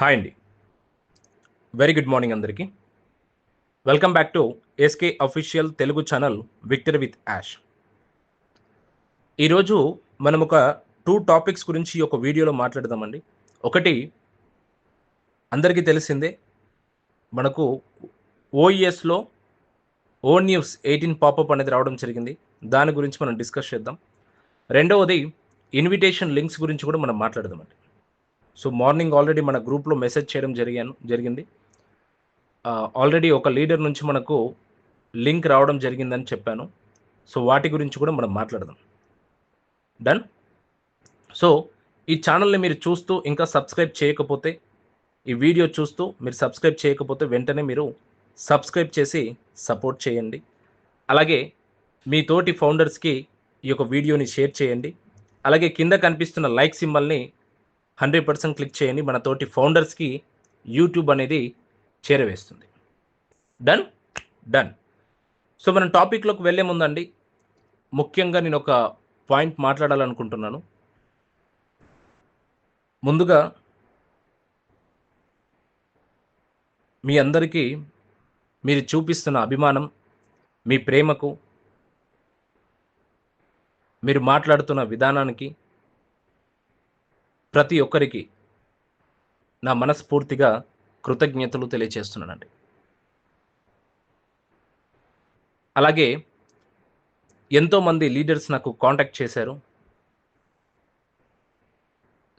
Hi అండి. Very good morning అందరికీ. Welcome back to SK official Telugu channel victor with Yash ఈరోజు మనం ఒక టూ టాపిక్స్ గురించి ఒక వీడియోలో మాట్లాడదామండి. ఒకటి అందరికీ తెలిసిందే మనకు ఓఈఎస్లో ఓ న్యూస్ ఎయిటీన్ పాపప్ అనేది రావడం జరిగింది. దాని గురించి మనం డిస్కస్ చేద్దాం. రెండవది ఇన్విటేషన్ లింక్స్ గురించి కూడా మనం మాట్లాడదామండి. సో మార్నింగ్ ఆల్రెడీ మన గ్రూప్లో మెసేజ్ చేయడం జరిగాను జరిగింది. ఆల్రెడీ ఒక లీడర్ నుంచి మనకు లింక్ రావడం జరిగిందని చెప్పాను. సో వాటి గురించి కూడా మనం మాట్లాడదాం. డన్? సో ఈ ఛానల్ని మీరు చూస్తూ ఇంకా సబ్స్క్రైబ్ చేయకపోతే ఈ వీడియో చూస్తూ మీరు సబ్స్క్రైబ్ చేయకపోతే వెంటనే మీరు సబ్స్క్రైబ్ చేసి సపోర్ట్ చేయండి. అలాగే మీ తోటి ఫౌండర్స్కి ఈ యొక్క వీడియోని షేర్ చేయండి. అలాగే కింద కనిపిస్తున్న లైక్ సింబల్ని హండ్రెడ్ పర్సెంట్ క్లిక్ చేయండి. మన తోటి ఫౌండర్స్కి యూట్యూబ్ అనేది చేరవేస్తుంది. డన్? డన్. సో మనం టాపిక్లోకి వెళ్ళే ముందండి. ముఖ్యంగా నేను ఒక పాయింట్ మాట్లాడాలనుకుంటున్నాను. ముందుగా మీ అందరికీ మీరు చూపిస్తున్న అభిమానం మీ ప్రేమకు మీరు మాట్లాడుతున్న విధానానికి ప్రతి ఒక్కరికి నా మనస్ఫూర్తిగా కృతజ్ఞతలు తెలియచేస్తున్నానండి. అలాగే ఎంతోమంది లీడర్స్ నాకు కాంటాక్ట్ చేశారు.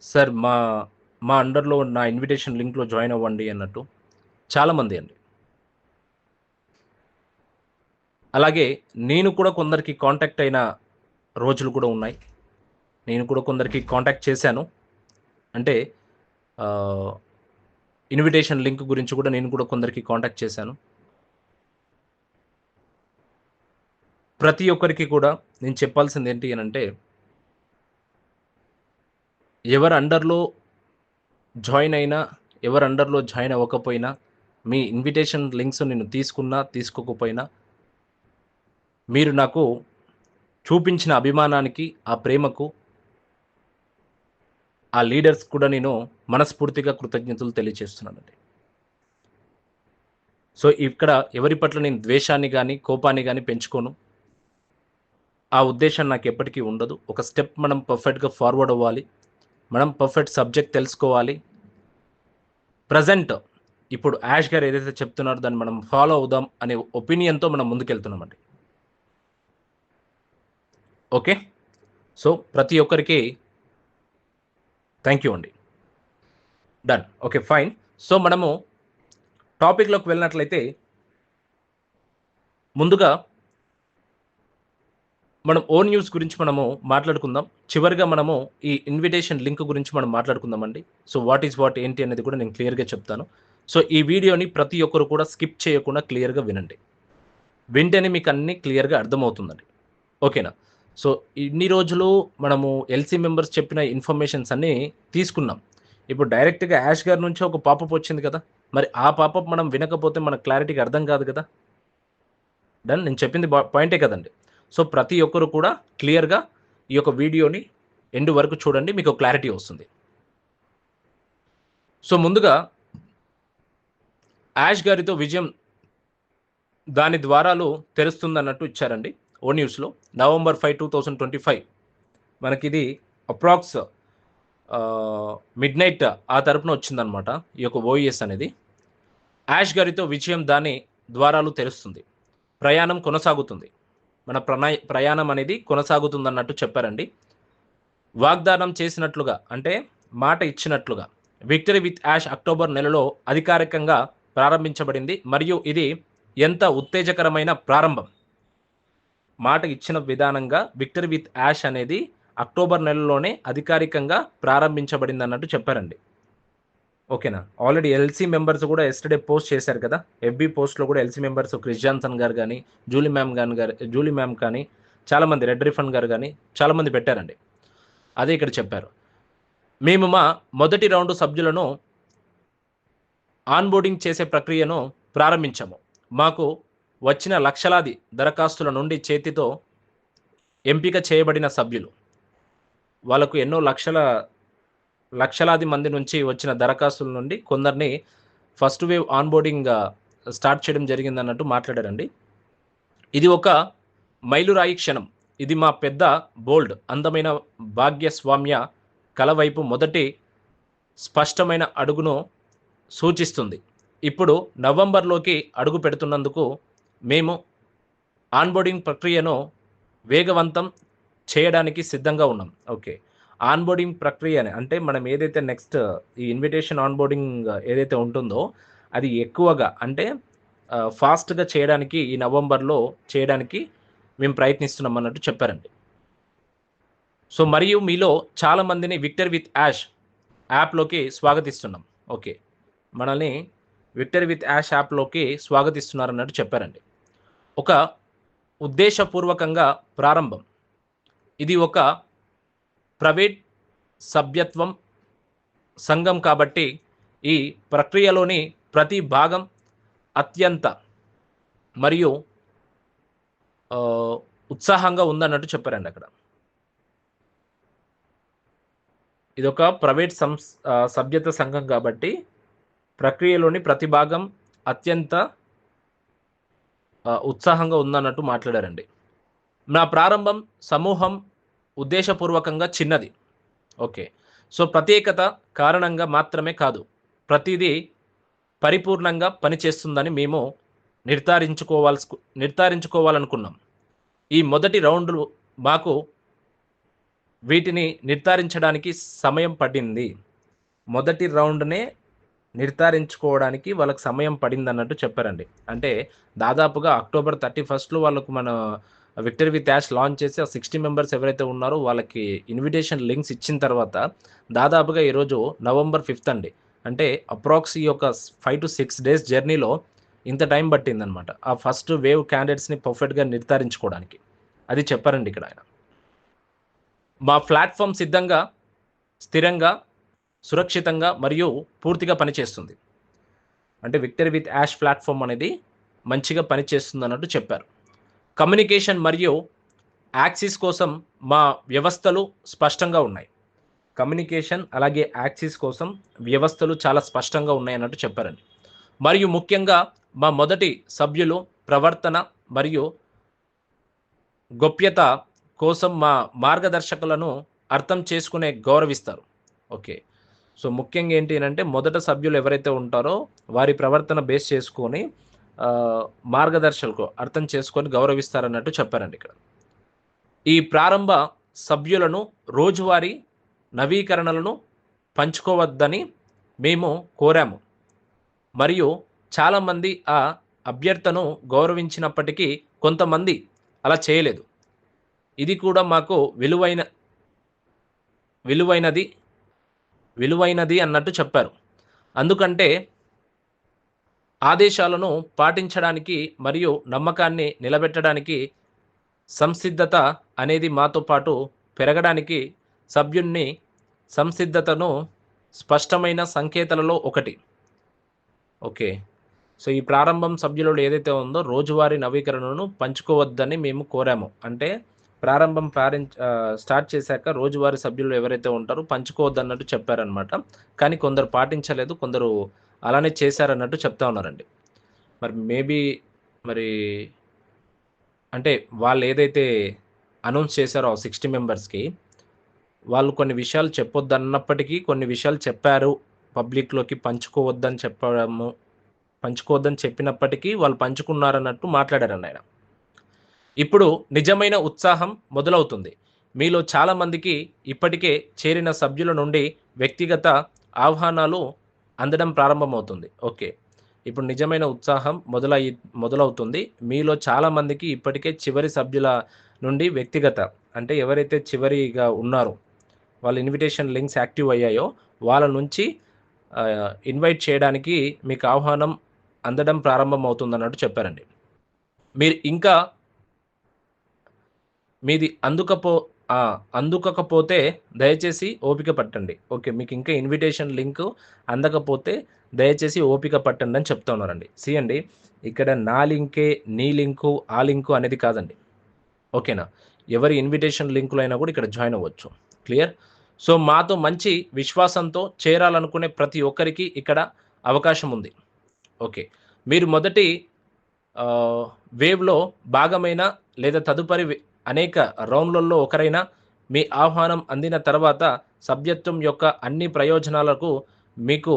సార్ మా మా అండర్లో నా ఇన్విటేషన్ లింక్లో జాయిన్ అవ్వండి అన్నట్టు చాలామంది అండి. అలాగే నేను కూడా కొందరికి కాంటాక్ట్ అయిన రోజులు కూడా ఉన్నాయి. నేను కూడా కొందరికి కాంటాక్ట్ చేశాను. అంటే ఇన్విటేషన్ లింక్ గురించి కూడా నేను కూడా కొందరికి కాంటాక్ట్ చేశాను. ప్రతి ఒక్కరికి కూడా నేను చెప్పాల్సింది ఏంటి అని అంటే ఎవరు అండర్లో జాయిన్ అయినా ఎవరు అండర్లో జాయిన్ అవ్వకపోయినా మీ ఇన్విటేషన్ లింక్స్ నేను తీసుకున్నా తీసుకోకపోయినా మీరు నాకు చూపించిన అభిమానానికి ఆ ప్రేమకు ఆ లీడర్స్ కూడా నేను మనస్ఫూర్తిగా కృతజ్ఞతలు తెలియజేస్తున్నానండి. సో ఇక్కడ ఎవరి పట్ల నేను ద్వేషాన్ని కానీ కోపాన్ని కానీ పెంచుకోను. ఆ ఉద్దేశం నాకు ఎప్పటికీ ఉండదు. ఒక స్టెప్ మనం పర్ఫెక్ట్గా ఫార్వర్డ్ అవ్వాలి. మనం పర్ఫెక్ట్ సబ్జెక్ట్ తెలుసుకోవాలి. ప్రజెంట్ ఇప్పుడు యాష్ గారు ఏదైతే చెప్తున్నారో దాన్ని మనం ఫాలో అవుదాం అనే ఒపీనియన్తో మనం ముందుకెళ్తున్నామండి. ఓకే సో ప్రతి ఒక్కరికి థ్యాంక్ యూ అండి డన్ ఓకే ఫైన్ సో మనము టాపిక్లోకి వెళ్ళినట్లయితే ముందుగా మనం ఓ న్యూస్ గురించి మనము మాట్లాడుకుందాం. చివరిగా మనము ఈ ఇన్విటేషన్ లింక్ గురించి మనం మాట్లాడుకుందామండి. సో వాట్ ఈజ్ వాట్ ఏంటి అనేది కూడా నేను క్లియర్గా చెప్తాను. సో ఈ వీడియోని ప్రతి ఒక్కరు కూడా స్కిప్ చేయకుండా క్లియర్గా వినండి. వింటేనే మీకు అన్ని క్లియర్గా అర్థమవుతుందండి. ఓకేనా సో ఇన్ని రోజులు మనము ఎల్సీ మెంబర్స్ చెప్పిన ఇన్ఫర్మేషన్స్ అన్నీ తీసుకున్నాం. ఇప్పుడు డైరెక్ట్గా యాష్ గారి నుంచి ఒక పాపప్ వచ్చింది కదా? మరి ఆ పాపప్ మనం వినకపోతే మన క్లారిటీకి అర్థం కాదు కదా? డన్? నేను చెప్పింది పాయింటే కదండి. సో ప్రతి ఒక్కరు కూడా క్లియర్గా ఈ యొక్క వీడియోని ఎండ్ వరకు చూడండి మీకు క్లారిటీ వస్తుంది. సో ముందుగా యాష్ గారితో విజయం దాని ద్వారాలు తెరుస్తుందన్నట్టు ఇచ్చారండి. ఓ న్యూస్లో November five two thousand twenty five మనకి ఇది అప్రాక్స్ మిడ్ నైట్ ఆ తరపున వచ్చిందనమాట ఈ యొక్క ఓఈఎస్ అనేది. యాష్ గారితో విజయం దాని ద్వారాలు తెరుస్తుంది ప్రయాణం కొనసాగుతుంది. మన ప్రణయ ప్రయాణం అనేది కొనసాగుతుందన్నట్టు చెప్పారండి. వాగ్దానం చేసినట్లుగా అంటే మాట ఇచ్చినట్లుగా విక్టరీ విత్ యాష్ అక్టోబర్ నెలలో అధికారికంగా ప్రారంభించబడింది. మరియు ఇది ఎంత ఉత్తేజకరమైన ప్రారంభం. మాట ఇచ్చిన విధానంగా విక్టరీ విత్ యాష్ అనేది అక్టోబర్ నెలలోనే అధికారికంగా ప్రారంభించబడింది అన్నట్టు చెప్పారండి. ఓకేనా? ఆల్రెడీ ఎల్సీ మెంబర్స్ కూడా ఎస్టర్డే పోస్ట్ చేశారు కదా? ఎఫ్బి పోస్ట్లో కూడా ఎల్సీ మెంబర్స్ క్రిస్ జాన్సన్ గారు కానీ జూలీ మ్యామ్ గాని గారు జూలీ మ్యామ్ కానీ చాలామంది రెడ్ రిఫండ్ గారు కానీ చాలామంది పెట్టారండి. అదే ఇక్కడ చెప్పారు. మేము మా మొదటి రౌండ్ సభ్యులను ఆన్బోర్డింగ్ చేసే ప్రక్రియను ప్రారంభించాము. మాకు వచ్చిన లక్షలాది దరఖాస్తుల నుండి చేతితో ఎంపిక చేయబడిన సభ్యులు. వాళ్ళకు ఎన్నో లక్షల లక్షలాది మంది నుంచి వచ్చిన దరఖాస్తుల నుండి కొందరిని ఫస్ట్ వేవ్ ఆన్బోర్డింగ్ స్టార్ట్ చేయడం జరిగింది అన్నట్టు మాట్లాడారండి. ఇది ఒక మైలురాయి క్షణం. ఇది మా పెద్ద బోల్డ్ అందమైన భాగ్యస్వామ్య కలవైపు మొదటి స్పష్టమైన అడుగును సూచిస్తుంది. ఇప్పుడు నవంబర్లోకి అడుగు పెడుతున్నందుకు మేము ఆన్బోర్డింగ్ ప్రక్రియను వేగవంతం చేయడానికి సిద్ధంగా ఉన్నాం. ఓకే. ఆన్బోర్డింగ్ ప్రక్రియ అంటే మనం ఏదైతే నెక్స్ట్ ఈ ఇన్విటేషన్ ఆన్బోర్డింగ్ ఏదైతే ఉంటుందో అది ఎక్కువగా అంటే ఫాస్ట్గా చేయడానికి ఈ నవంబర్లో చేయడానికి మేము ప్రయత్నిస్తున్నాం అన్నట్టు చెప్పారండి. సో మరియు మీలో చాలామందిని విక్టర్ విత్ యాష్ యాప్లోకి స్వాగతిస్తున్నాం. ఓకే. మనల్ని విక్టర్ విత్ యాష్ యాప్లోకి స్వాగతిస్తున్నారు అన్నట్టు చెప్పారండి. ఒక ఉద్దేశపూర్వకంగా ప్రారంభం. ఇది ఒక ప్రైవేట్ సభ్యత్వం సంఘం కాబట్టి ఈ ప్రక్రియలోని ప్రతి భాగం అత్యంత మరియు ఉత్సాహంగా ఉందన్నట్టు చెప్పారండి అక్కడ. ఇది ఒక ప్రైవేట్ సంస్ సభ్యత సంఘం కాబట్టి ప్రక్రియలోని ప్రతి భాగం అత్యంత ఉత్సాహంగా ఉందన్నట్టు మాట్లాడారండి. నా ప్రారంభం సమూహం ఉద్దేశపూర్వకంగా చిన్నది. ఓకే. సో ప్రత్యేకత కారణంగా మాత్రమే కాదు ప్రతిదీ పరిపూర్ణంగా పనిచేస్తుందని మేము నిర్ధారించుకోవాల్సి నిర్ధారించుకోవాలనుకున్నాం. ఈ మొదటి రౌండ్లు మాకు వీటిని నిర్ధారించడానికి సమయం పడింది మొదటి రౌండ్నే నిర్ధారించుకోవడానికి వాళ్ళకి సమయం పడింది అన్నట్టు చెప్పారండి. అంటే దాదాపుగా అక్టోబర్ థర్టీ ఫస్ట్లో వాళ్ళకు మన విక్టరీ విత్ యాష్ లాంచ్ చేసి ఆ సిక్స్టీ మెంబర్స్ ఎవరైతే ఉన్నారో వాళ్ళకి ఇన్విటేషన్ లింక్స్ ఇచ్చిన తర్వాత దాదాపుగా ఈరోజు నవంబర్ ఫిఫ్త్ అండి అంటే అప్రాక్స్ ఈ యొక్క ఫైవ్ టు సిక్స్ డేస్ జర్నీలో ఇంత టైం పట్టిందనమాట ఆ ఫస్ట్ వేవ్ క్యాండిడేట్స్ని పర్ఫెక్ట్గా నిర్ధారించుకోవడానికి. అది చెప్పారండి ఇక్కడ ఆయన. మా ప్లాట్ఫామ్ సిద్ధంగా స్థిరంగా సురక్షితంగా మరియు పూర్తిగా పనిచేస్తుంది. అంటే విక్టరీ విత్ యాష్ ప్లాట్ఫామ్ అనేది మంచిగా పనిచేస్తుంది అన్నట్టు చెప్పారు. కమ్యూనికేషన్ మరియు యాక్సిస్ కోసం మా వ్యవస్థలు స్పష్టంగా ఉన్నాయి. కమ్యూనికేషన్ అలాగే యాక్సిస్ కోసం వ్యవస్థలు చాలా స్పష్టంగా ఉన్నాయి అన్నట్టు చెప్పారండి. మరియు ముఖ్యంగా మా మొదటి సభ్యులు ప్రవర్తన మరియు గోప్యత కోసం మా మార్గదర్శకులను అర్థం చేసుకునే గౌరవిస్తారు. ఓకే. సో ముఖ్యంగా ఏంటి అంటే మొదట సభ్యులు ఎవరైతే ఉంటారో వారి ప్రవర్తన బేస్ చేసుకొని మార్గదర్శకులకు మార్గదర్శకులు అర్థం చేసుకొని గౌరవిస్తారన్నట్టు చెప్పారండి ఇక్కడ. ఈ ప్రారంభ సభ్యులను రోజువారీ నవీకరణలను పంచుకోవద్దని మేము కోరాము. మరియు చాలామంది ఆ అభ్యర్థను గౌరవించినప్పటికీ కొంతమంది అలా చేయలేదు. ఇది కూడా మాకు విలువైన విలువైనది విలువైనది అన్నట్టు చెప్పారు. అందుకంటే ఆదేశాలను పాటించడానికి మరియు నమ్మకాన్ని నిలబెట్టడానికి సంసిద్ధత అనేది మాతో పాటు పెరగడానికి సభ్యుణ్ణి సంసిద్ధతను స్పష్టమైన సంకేతాలలో ఒకటి. ఓకే. సో ఈ ప్రారంభం సభ్యులలో ఏదైతే ఉందో రోజువారీ నవీకరణను పంచుకోవద్దని మేము కోరాము. అంటే ప్రారంభం ప్రారంభ స్టార్ట్ చేశాక రోజువారీ సభ్యులు ఎవరైతే ఉంటారో పంచుకోవద్దు అన్నట్టు చెప్పారనమాట కానీ కొందరు పాటించలేదు కొందరు అలానే చేశారన్నట్టు చెప్తా ఉన్నారండి. మరి మేబీ మరి అంటే వాళ్ళు ఏదైతే అనౌన్స్ చేశారో సిక్స్టీ మెంబర్స్కి వాళ్ళు కొన్ని విషయాలు చెప్పొద్దు అన్నప్పటికీ కొన్ని విషయాలు చెప్పారు పబ్లిక్లోకి పంచుకోవద్దని చెప్పడము పంచుకోవద్దని చెప్పినప్పటికీ వాళ్ళు పంచుకున్నారన్నట్టు మాట్లాడారని ఆయన ఇప్పుడు నిజమైన ఉత్సాహం మొదలవుతుంది. మీలో చాలామందికి ఇప్పటికే చేరిన సభ్యుల నుండి వ్యక్తిగత ఆహ్వానాలు అందడం ప్రారంభమవుతుంది. ఓకే. ఇప్పుడు నిజమైన ఉత్సాహం మొదలై మొదలవుతుంది. మీలో చాలామందికి ఇప్పటికే చివరి సభ్యుల నుండి వ్యక్తిగత అంటే ఎవరైతే చివరిగా ఉన్నారో వాళ్ళ ఇన్విటేషన్ లింక్స్ యాక్టివ్ అయ్యాయో వాళ్ళ నుంచి ఇన్వైట్ చేయడానికి మీకు ఆహ్వానం అందడం ప్రారంభమవుతుంది అన్నట్టు చెప్పారండి. మీరు ఇంకా మీది అందుకపో అందుకకపోతే దయచేసి ఓపిక పట్టండి. ఓకే మీకు ఇంకా ఇన్విటేషన్ లింక్ అందకపోతే దయచేసి ఓపిక పట్టండి అని చెప్తా ఉన్నారండి. సి ఇక్కడ నా లింకే నీ లింకు ఆ లింకు అనేది కాదండి. ఓకేనా? ఎవరి ఇన్విటేషన్ లింకులు అయినా కూడా ఇక్కడ జాయిన్ అవ్వచ్చు. క్లియర్ సో మాతో మంచి విశ్వాసంతో చేరాలనుకునే ప్రతి ఒక్కరికి ఇక్కడ అవకాశం ఉంది. ఓకే మీరు మొదటి వేవ్లో భాగమైన లేదా తదుపరి అనేక రౌండ్లలో ఒకరైన మీ ఆహ్వానం అందిన తర్వాత సభ్యత్వం యొక్క అన్ని ప్రయోజనాలకు మీకు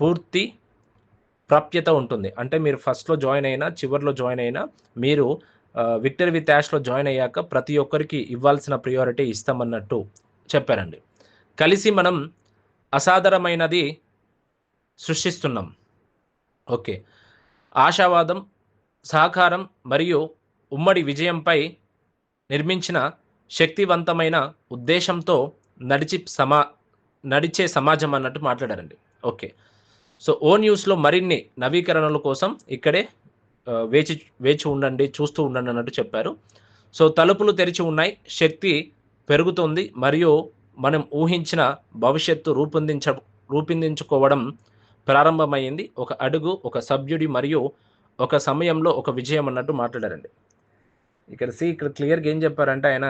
పూర్తి ప్రాప్యత ఉంటుంది. అంటే మీరు ఫస్ట్లో జాయిన్ అయినా చివరిలో జాయిన్ అయినా మీరు విక్టరీ విక్టర్ విత్ యాష్లో జాయిన్ అయ్యాక ప్రతి ఒక్కరికి ఇవ్వాల్సిన ప్రియారిటీ ఇస్తామన్నట్టు చెప్పారండి. కలిసి మనం అసాధారణమైనది సృష్టిస్తున్నాం. ఓకే. ఆశావాదం సహకారం మరియు ఉమ్మడి విజయంపై నిర్మించిన శక్తివంతమైన ఉద్దేశంతో నడిచి సమా నడిచే సమాజం అన్నట్టు మాట్లాడారండి. ఓకే. సో ఓ న్యూస్లో మరిన్ని నవీకరణల కోసం ఇక్కడే వేచి వేచి ఉండండి చూస్తూ ఉండండి అన్నట్టు చెప్పారు. సో తలుపులు తెరిచి ఉన్నాయి. శక్తి పెరుగుతుంది. మరియు మనం ఊహించిన భవిష్యత్తు రూపొందించ రూపొందించుకోవడం ప్రారంభమైంది. ఒక అడుగు ఒక సభ్యుడి మరియు ఒక సమయంలో ఒక విజయం అన్నట్టు మాట్లాడారండి. ఇక్కడ సి ఇక్కడ క్లియర్గా ఏం చెప్పారంటే ఆయన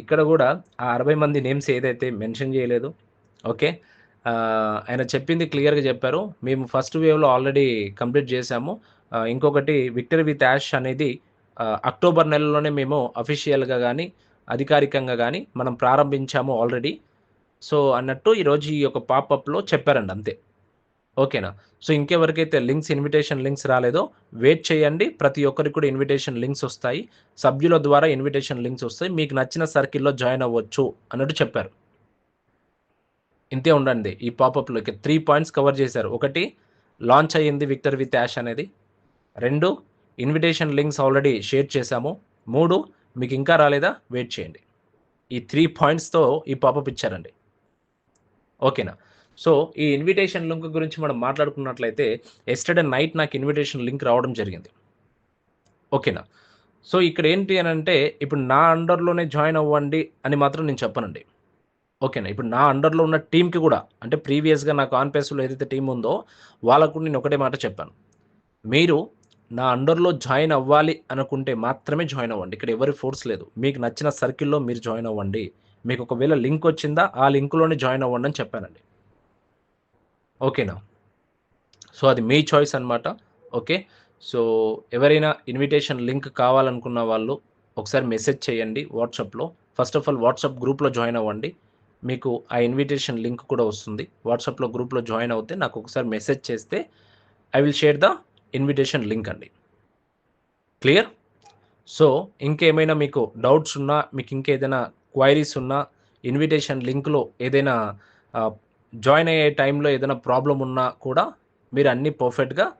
ఇక్కడ కూడా ఆ అరవై మంది నేమ్స్ ఏదైతే మెన్షన్ చేయలేదు ఓకే? ఆయన చెప్పింది క్లియర్గా చెప్పారు. మేము ఫస్ట్ వేవ్లో ఆల్రెడీ కంప్లీట్ చేశాము. ఇంకొకటి విక్టరీ విత్ యాష్ అనేది అక్టోబర్ నెలలోనే మేము అఫీషియల్గా కానీ అధికారికంగా కానీ మనం ప్రారంభించాము ఆల్రెడీ. సో అన్నట్టు ఈరోజు ఈ యొక్క పాపప్లో చెప్పారండి అంతే. ఓకేనా? సో ఇంకెవరికైతే లింక్స్ ఇన్విటేషన్ లింక్స్ రాలేదో వెయిట్ చేయండి. ప్రతి ఒక్కరికి కూడా ఇన్విటేషన్ లింక్స్ వస్తాయి. సభ్యుల ద్వారా ఇన్విటేషన్ లింక్స్ వస్తాయి. మీకు నచ్చిన సర్కిల్లో జాయిన్ అవ్వచ్చు అన్నట్టు చెప్పారు. ఇంతే ఉండండి. ఈ పాపప్లో ఇక త్రీ పాయింట్స్ కవర్ చేశారు. ఒకటి లాంచ్ అయ్యింది విక్టర్ విత్ యాష్ అనేది. రెండు ఇన్విటేషన్ లింక్స్ ఆల్రెడీ షేర్ చేశాము. మూడు మీకు ఇంకా రాలేదా? వెయిట్ చేయండి. ఈ త్రీ పాయింట్స్తో ఈ పాపప్ ఇచ్చారండి. ఓకేనా? సో ఈ ఇన్విటేషన్ లింక్ గురించి మనం మాట్లాడుకున్నట్లయితే ఎస్టర్డే నైట్ నాకు ఇన్విటేషన్ లింక్ రావడం జరిగింది. ఓకేనా సో ఇక్కడ ఏంటి అని అంటే ఇప్పుడు నా అండర్లోనే జాయిన్ అవ్వండి అని మాత్రం నేను చెప్పనండి. ఓకేనా ఇప్పుడు నా అండర్లో ఉన్న టీంకి కూడా అంటే ప్రీవియస్గా నాకు ఆన్ పేస్లో ఏదైతే టీం ఉందో వాళ్ళకు నేను ఒకటే మాట చెప్పాను. మీరు నా అండర్లో జాయిన్ అవ్వాలి అనుకుంటే మాత్రమే జాయిన్ అవ్వండి. ఇక్కడ ఎవరి ఫోర్స్ లేదు. మీకు నచ్చిన సర్కిల్లో మీరు జాయిన్ అవ్వండి. మీకు ఒకవేళ లింక్ వచ్చిందా ఆ లింక్లోనే జాయిన్ అవ్వండి అని చెప్పానండి. ఓకేనా సో అది మీ చాయిస్ అనమాట ఓకే సో ఎవరైనా ఇన్విటేషన్ లింక్ కావాలనుకున్న వాళ్ళు ఒకసారి మెసేజ్ చేయండి వాట్సాప్లో ఫస్ట్ ఆఫ్ ఆల్ వాట్సాప్ గ్రూప్లో జాయిన్ అవ్వండి. మీకు ఆ ఇన్విటేషన్ లింక్ కూడా వస్తుంది. వాట్సాప్లో గ్రూప్లో జాయిన్ అవుతే నాకు ఒకసారి మెసేజ్ చేస్తే I will share the invitation link అండి. క్లియర్ సో ఇంకేమైనా మీకు డౌట్స్ ఉన్నా మీకు ఇంకేదైనా క్వైరీస్ ఉన్నా ఇన్విటేషన్ లింక్లో ఏదైనా జాయిన్ అయ్యే టైంలో ఏదైనా ప్రాబ్లం ఉన్నా కూడా మీరు అన్నీ పర్ఫెక్ట్గా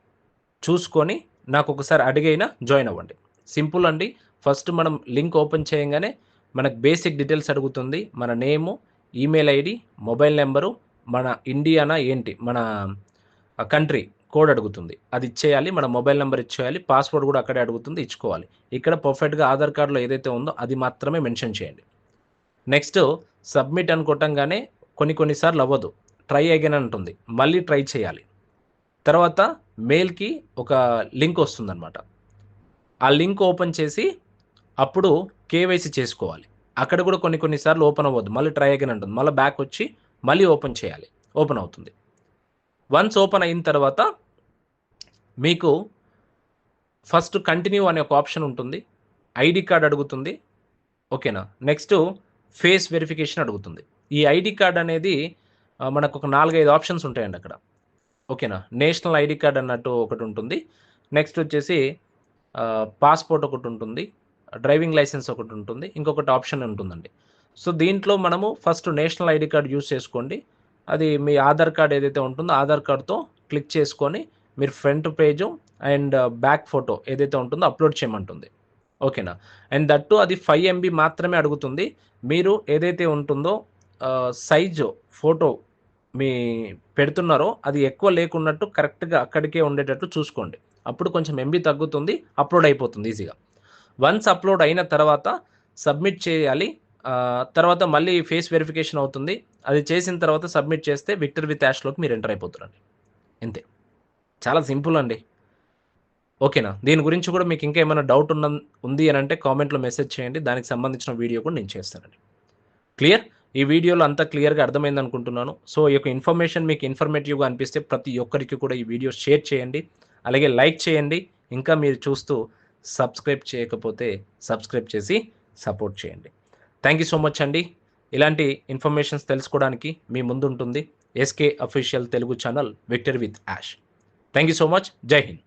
చూసుకొని నాకు ఒకసారి అడిగైనా జాయిన్ అవ్వండి. సింపుల్ అండి. ఫస్ట్ మనం లింక్ ఓపెన్ చేయగానే మనకు బేసిక్ డీటెయిల్స్ అడుగుతుంది. మన name email ID mobile number మన ఇండియానా ఏంటి మన కంట్రీ కోడ్ అడుగుతుంది. అది ఇచ్చేయాలి మన మొబైల్ నెంబర్ ఇచ్చేయాలి పాస్వర్డ్ కూడా అక్కడే అడుగుతుంది ఇచ్చుకోవాలి. ఇక్కడ పర్ఫెక్ట్గా ఆధార్ కార్డులో ఏదైతే ఉందో అది మాత్రమే మెన్షన్ చేయండి. నెక్స్ట్ సబ్మిట్ అని కొట్టంగానే కొన్ని కొన్నిసార్లు అవ్వదు. ట్రై అగైన్ అంటుంది మళ్ళీ ట్రై చేయాలి. తర్వాత మెయిల్కి ఒక లింక్ వస్తుందన్నమాట. ఆ లింక్ ఓపెన్ చేసి అప్పుడు కేవైసీ చేసుకోవాలి. అక్కడ కూడా కొన్ని కొన్నిసార్లు ఓపెన్ అవ్వద్దు. మళ్ళీ ట్రై అగైన్ అంటుంది. మళ్ళీ బ్యాక్ వచ్చి మళ్ళీ ఓపెన్ చేయాలి. ఓపెన్ అవుతుంది. వన్స్ ఓపెన్ అయిన తర్వాత మీకు ఫస్ట్ కంటిన్యూ అనే ఒక ఆప్షన్ ఉంటుంది. ఐడి కార్డ్ అడుగుతుంది. ఓకేనా నెక్స్ట్ ఫేస్ వెరిఫికేషన్ అడుగుతుంది. ఈ ఐడి కార్డ్ అనేది మనకు ఒక నాలుగైదు ఆప్షన్స్ ఉంటాయండి అక్కడ. ఓకేనా? నేషనల్ ఐడి కార్డ్ అన్నట్టు ఒకటి ఉంటుంది. నెక్స్ట్ వచ్చేసి పాస్పోర్ట్ ఒకటి ఉంటుంది. డ్రైవింగ్ లైసెన్స్ ఒకటి ఉంటుంది. ఇంకొకటి ఆప్షన్ ఉంటుందండి. సో దీంట్లో మనము first national ID card use చేసుకోండి. అది మీ ఆధార్ కార్డ్ ఏదైతే ఉంటుందో ఆధార్ కార్డ్తో క్లిక్ చేసుకొని మీరు front page and back photo ఏదైతే ఉంటుందో అప్లోడ్ చేయమంటుంది. ఓకేనా? అండ్ దట్టు అది ఫైవ్ ఎంబీ మాత్రమే అడుగుతుంది. మీరు ఏదైతే ఉంటుందో సైజు ఫోటో మీ పెడుతున్నారో అది ఎక్కువ లేకున్నట్టు కరెక్ట్గా అక్కడికే ఉండేటట్టు చూసుకోండి. అప్పుడు కొంచెం ఎంబీ తగ్గుతుంది అప్లోడ్ అయిపోతుంది ఈజీగా. వన్స్ అప్లోడ్ అయిన తర్వాత సబ్మిట్ చేయాలి. తర్వాత మళ్ళీ ఫేస్ వెరిఫికేషన్ అవుతుంది. అది చేసిన తర్వాత సబ్మిట్ చేస్తే విక్టర్ విత్ యాష్లోకి మీరు ఎంటర్ అయిపోతారండి. అంతే. చాలా సింపుల్ అండి. ఓకేనా? దీని గురించి కూడా మీకు ఇంకా ఏమైనా డౌట్ ఉన్న ఉంది అని అంటే కామెంట్లో మెసేజ్ చేయండి. దానికి సంబంధించిన వీడియో కూడా నేను చేస్తానండి. క్లియర్? ఈ వీడియోలో అంతా క్లియర్గా అర్థమైంది అనుకుంటున్నాను. సో ఈ యొక్క ఇన్ఫర్మేషన్ మీకు ఇన్ఫర్మేటివ్గా అనిపిస్తే ప్రతి ఒక్కరికి కూడా ఈ వీడియో షేర్ చేయండి. అలాగే లైక్ చేయండి. ఇంకా మీరు చూస్తూ సబ్స్క్రైబ్ చేయకపోతే సబ్స్క్రైబ్ చేసి సపోర్ట్ చేయండి. థ్యాంక్ యూ సో మచ్ అండి. ఇలాంటి ఇన్ఫర్మేషన్స్ తెలుసుకోవడానికి మీ ముందు ఉంటుంది SK official Telugu channel victor with Yash thank you so much జై హింద్